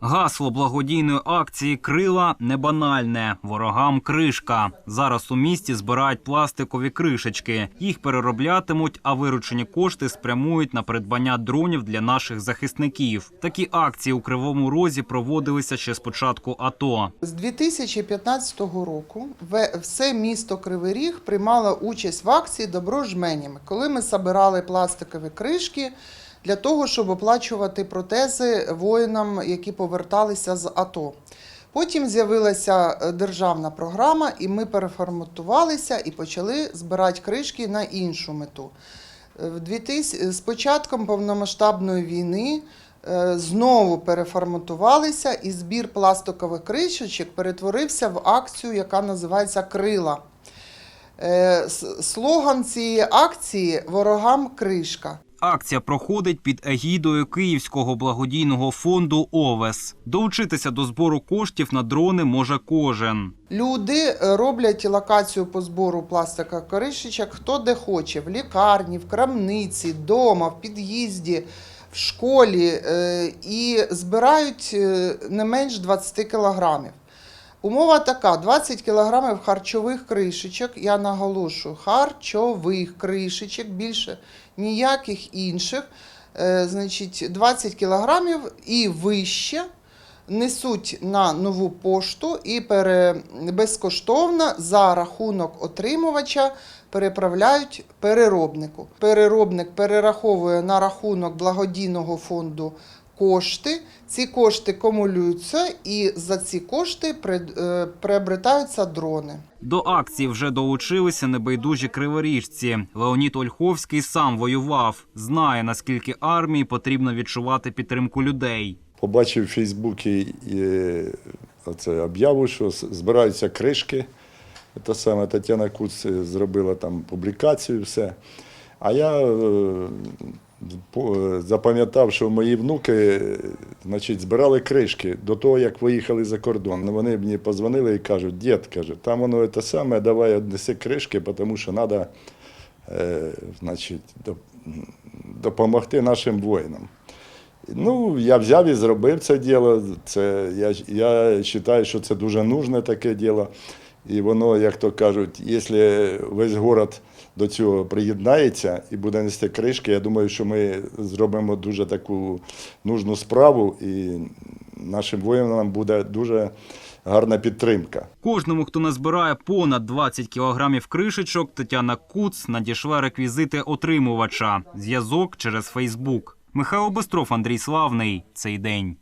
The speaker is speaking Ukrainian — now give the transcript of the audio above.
Гасло благодійної акції Крила не банальне. Ворогам кришка. Зараз у місті збирають пластикові кришечки. Їх перероблятимуть, а виручені кошти спрямують на придбання дронів для наших захисників. Такі акції у Кривому Розі проводилися ще з початку АТО. З 2015 року все місто Кривий Ріг приймало участь в акції Добро жменями, коли ми збирали пластикові кришки для того, щоб оплачувати протези воїнам, які поверталися з АТО. Потім з'явилася е, державна програма, і ми переформатувалися і почали збирати кришки на іншу мету. Е, 2000 з початком повномасштабної війни е, знову переформатувалися, і збір пластикових кришечок перетворився в акцію, яка називається Крила. Е, Слоган цієї акції Ворогам кришка. Акція проходить під егідою Київського благодійного фонду ОВЕС. Долучитися до збору коштів на дрони може кожен. Люди е, роблять локацію по збору пластикових кришечок хто де хоче: в лікарні, в крамниці, вдома, в під'їзді, в школі е, і збирають е, не менш 20 кілограмів. Умова така: 20 кілограмів харчових кришечок, я наголошую, харчових кришечок, більше ніяких інших. Е, Значить, 20 кілограмів і вище несуть на нову пошту і пере, безкоштовно за рахунок отримувача переправляють переробнику. Переробник перераховує на рахунок благодійного фонду кошти. Ці кошти кумулюються, і за ці кошти е, приобретаються дрони. До акції вже долучилися небайдужі криворіжці. Леонід Ольховський сам воював, знає наскільки армії потрібно відчувати підтримку людей. Побачив в Фейсбуці е, оце об'яву, що збираються кришки. Те саме Тетяна Куц е, зробила там публікацію, все. А я е, запам'ятав, що мої внуки значить, збирали кришки до того, як виїхали за кордон. Ну, Вони мені позвонили і кажуть, дід, каже, там воно те саме, давай однеси кришки, тому що треба е, значить, допомогти нашим воїнам. Ну, я взяв і зробив це діло. Це, я, я вважаю, що це дуже нужне таке діло. І воно, як то кажуть, якщо весь город до цього приєднається і буде нести кришки, я думаю, що ми зробимо дуже таку нужну справу, і нашим воїнам буде дуже гарна підтримка. Кожному, хто назбирає понад 20 кілограмів кришечок, Тетяна Куц надішле реквізити отримувача. Зв'язок через Фейсбук. Михайло Бестров, Андрій Славний. Цей день.